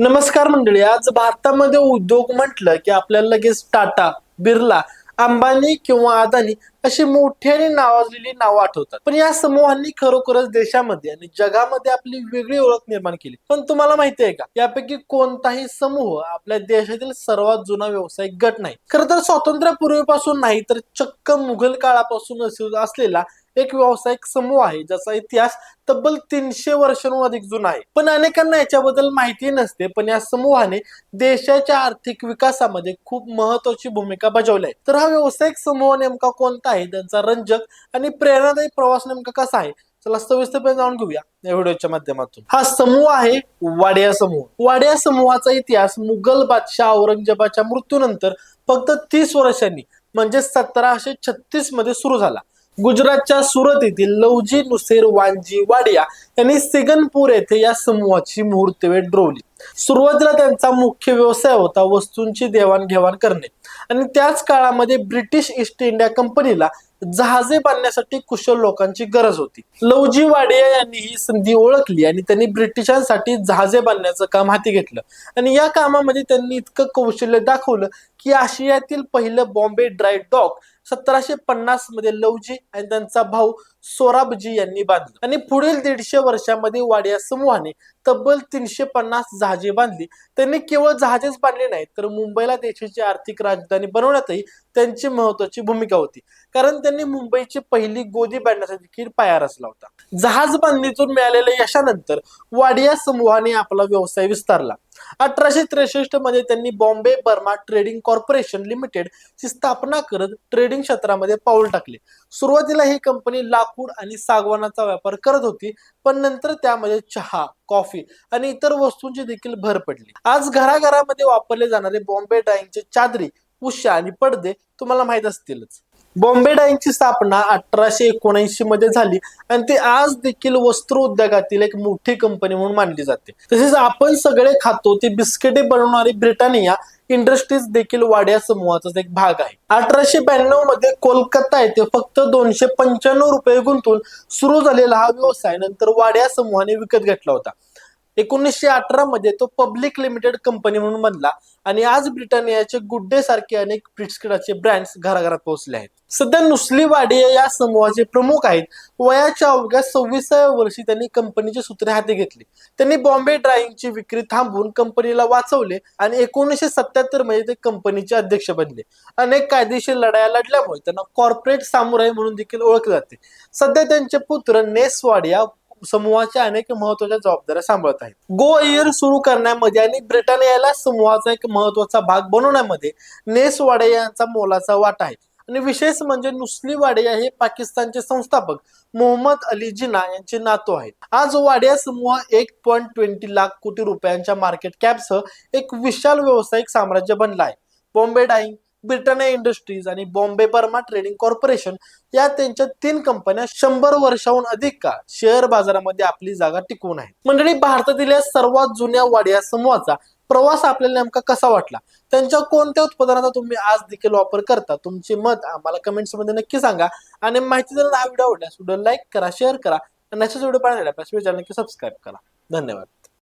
नमस्कार मंडळी आज भारतामध्ये उद्योग म्हटलं की आपल्याला लगेच टाटा बिर्ला अंबानी किंवा अदानी अशी मोठी आणि नावाजलेली नावं आठवतात. पण या समूहांनी खरोखरच देशामध्ये आणि जगामध्ये आपली वेगळी ओळख निर्माण केली. पण तुम्हाला माहिती आहे का यापैकी कोणताही समूह आपल्या देशातील सर्वात जुना व्यावसायिक गट नाही. खर तर स्वातंत्र्यापूर्वीपासून नाही तर चक्क मुघल काळापासून असलेला एक व्यावसायिक समूह आहे ज्याचा इतिहास तब्बल तीनशे वर्षांहून अधिक जुना आहे. पण अनेकांना याच्याबद्दल माहिती नसते पण या समूहाने देशाच्या आर्थिक विकासामध्ये खूप महत्वाची भूमिका बजावली आहे. तर हा व्यावसायिक समूह नेमका कोणता आहे? त्यांचा रंजक आणि प्रेरणादायी प्रवास नेमका कसा आहे? चला सविस्तरपणे जाणून घेऊया या व्हिडिओच्या माध्यमातून. हा समूह आहे वाडिया समूह. वाडिया समूहाचा इतिहास मुघल बादशाह औरंगजेबाच्या मृत्यूनंतर फक्त तीस वर्षांनी म्हणजे सतराशे छत्तीसमध्ये सुरू झाला. गुजरातच्या सुरत येथील लवजी नुसेर वांजी वाडिया यांनी सिगनपूर येथे या समूहाची मुहूर्तवेळ ड्रवली सुरुवातीला त्यांचा मुख्य व्यवसाय होता वस्तूंची देवाणघेवाण करणे. आणि त्याच काळामध्ये ब्रिटिश ईस्ट इंडिया कंपनीला जहाजे बांधण्यासाठी कुशल लोकांची गरज होती. लवजी वाडिया यांनी ही संधी ओळखली आणि त्यांनी ब्रिटिशांसाठी जहाजे बांधण्याचं काम हाती घेतलं. आणि या कामामध्ये त्यांनी इतकं कौशल्य दाखवलं की आशियातील पहिलं बॉम्बे ड्राय डॉक सतराशे पन्नासमध्ये लवजी आणि त्यांचा भाऊ सोराबजी यांनी बांधलं. आणि पुढील दीडशे वर्षामध्ये वाडिया समूहाने तब्बल तीनशे पन्नास जहाजे बांधली. त्यांनी केवळ जहाजेच बांधले नाहीत तर मुंबईला देशाची आर्थिक राजधानी बनवण्यातही त्यांची महत्वाची भूमिका होती. कारण त्यांनी मुंबईची पहिली गोदी बांधण्यासाठी देखील पाया रचला होता. जहाज बांधणीतून मिळालेल्या यशानंतर वाडिया समूहाने आपला व्यवसाय विस्तारला. अठराशे त्रेसष्टमध्ये त्यांनी Bombay Burma trading corporation limited ची स्थापना करत ट्रेडिंग क्षेत्रामध्ये पाऊल टाकले. सुरुवातीला ही कंपनी लाकूड आणि सागवानाचा व्यापार करत होती पण नंतर त्यामध्ये चहा कॉफी आणि इतर वस्तूंची देखील भर पडली. आज घराघरामध्ये वापरले जाणारे बॉम्बे डाईंगचे चादरी उशा आणि पडदे तुम्हाला माहीत असतीलच. बॉम्बे डाईंगची स्थापना अठराशे एकोणऐंशी मध्ये झाली आणि ती आज देखील वस्त्र उद्योगातील एक मोठी कंपनी म्हणून मानली जाते. तसेच आपण सगळे खातो ती बिस्किटे बनवणारी ब्रिटानिया इंडस्ट्रीज देखील वाड्या समूहाचाच एक भाग आहे. अठराशे ब्याण्णवमध्ये कोलकाता येथे फक्त दोनशे पंच्याण्णव रुपये गुंतून सुरू झालेला हा व्यवसाय नंतर वाड्या समूहाने विकत घेतला होता. एकोणीसशे अठरा मध्ये तो पब्लिक लिमिटेड कंपनी म्हणून बनला आणि आज ब्रिटानियाचे गुड्डे सारखे अनेक बिस्किटाचे ब्रँड्स घराघरात पोहोचले आहेत. सध्या नुसली वाडिया या समूहाचे प्रमुख आहेत. वयाच्या अवघ्या सव्वीसाव्या वर्षी त्यांनी कंपनीची सूत्रे हाती घेतली. त्यांनी बॉम्बे ड्राईंगची विक्री थांबवून कंपनीला वाचवले आणि एकोणीसशे सत्याहत्तरमध्ये ते कंपनीचे अध्यक्ष बनले. अनेक कायदेशीर लढाया लढल्यामुळे त्यांना कॉर्पोरेट सामुराई म्हणून देखील ओळखले जाते. सध्या त्यांचे पुत्र नेस वाडिया समूहाच्या अनेक महत्त्वाच्या जबाबदाऱ्या सांभाळत आहेत. गो एअर सुरू करण्यामध्ये आणि ब्रिटानियाला समूहाचा एक महत्त्वाचा भाग बनवण्यामध्ये नेस यांचा मोलाचा वाटा आहे. आणि विशेष म्हणजे नुसली वाडिया हे पाकिस्तानचे संस्थापक मोहम्मद अली जिना यांचे नातू आहेत. आज वाडिया समूह एक पॉईंट ट्वेंटी लाख कोटी रुपयांच्या मार्केट कॅपसह एक विशाल व्यावसायिक साम्राज्य बनला आहे. बॉम्बे डाईंग ब्रिटानिया इंडस्ट्रीज आणि बॉम्बे बर्मा ट्रेडिंग कॉर्पोरेशन या त्यांच्या तीन कंपन्या शंभर वर्षाहून अधिक का शेअर बाजारामध्ये आपली जागा टिकवून आहेत. मंडळी भारतातील या सर्वात जुन्या वाडिया समूहाचा प्रवास आपल्याला नेमका कसा वाटला? त्यांच्या कोणत्या उत्पादनाचा तुम्ही आज देखील वापर करता? तुमचे मत आम्हाला कमेंट्समध्ये नक्की सांगा. आणि माहिती जर हा व्हिडिओ आवडल्यास व्हिडिओ लाईक करा शेअर करा. आणि अशाच व्हिडिओ पाहण्यासाठी आपल्या चॅनल नक्की सबस्क्राईब करा. धन्यवाद.